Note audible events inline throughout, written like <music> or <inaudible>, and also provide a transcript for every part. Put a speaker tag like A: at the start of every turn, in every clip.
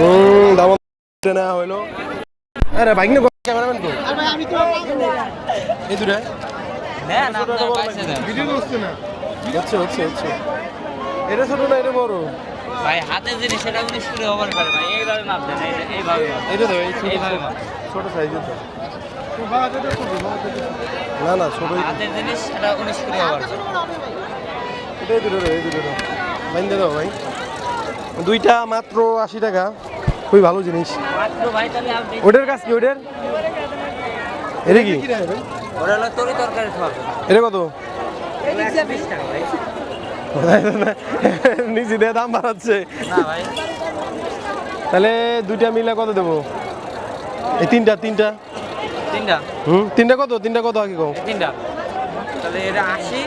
A: হুম দাম নেওয়া হইল। আরে বাইক নিয়ে ক্যামেরাম্যান তো এই দুটা ভিডিও করছে না হচ্ছে হচ্ছে হচ্ছে। এটা ছোট না এটা বড়।
B: ভাই হাতে জিনিস সেটা উনিশ করে হবার পারে ভাই এইভাবে মাপ দেন এইভাবে
A: এটা তো
B: এইভাবে মাপ
A: ছোট সাইজের তো। না না ছোট
B: হাতের জিনিস সেটা উনিশ করে হবার
A: এটাই দাও, এই বাইন্দে দাও ভাই। দুইটা মাত্র আশি টাকা। খুবই ভালো জিনিস। ওটার কাজ কি ওটার এটা কি? এটা কত? <laughs> নিচে দিয়ে দাম বাড়াচ্ছে। তাহলে দুইটা মিলে কত দেবো? এই তিনটা তিনটা।
B: তিনটা।
A: হুম তিনটা কত? তিনটা কত আগে
B: এই তিনটা। তাহলে এটা আশি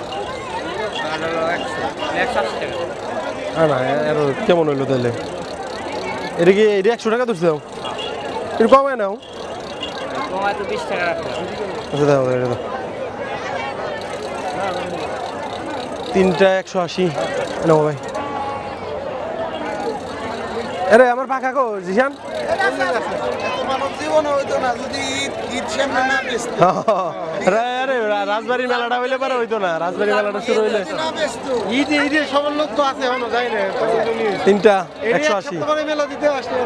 B: আর একশো। একশো টাকা।
A: না না এর কেমন হইল তাহলে? এটা কি এটা একশো টাকা ধরছে দাও? একটু কমায় নাও। আচ্ছা দাও এটা দাও। তিনটা একশো আশি। নাও ভাই। আরে আমার পাখা কো জিশান? আরে আরে রা- রাজবাড়ির মেলাটা হইলে পারে হইতো না রাজবাড়ি মেলাটা শুরু হইলে।
C: ঈদে ঈদে সবার লোক তো আছে এখনও যাই না
A: তিনটা একশো আশি।
C: মেলা দিতে আসলে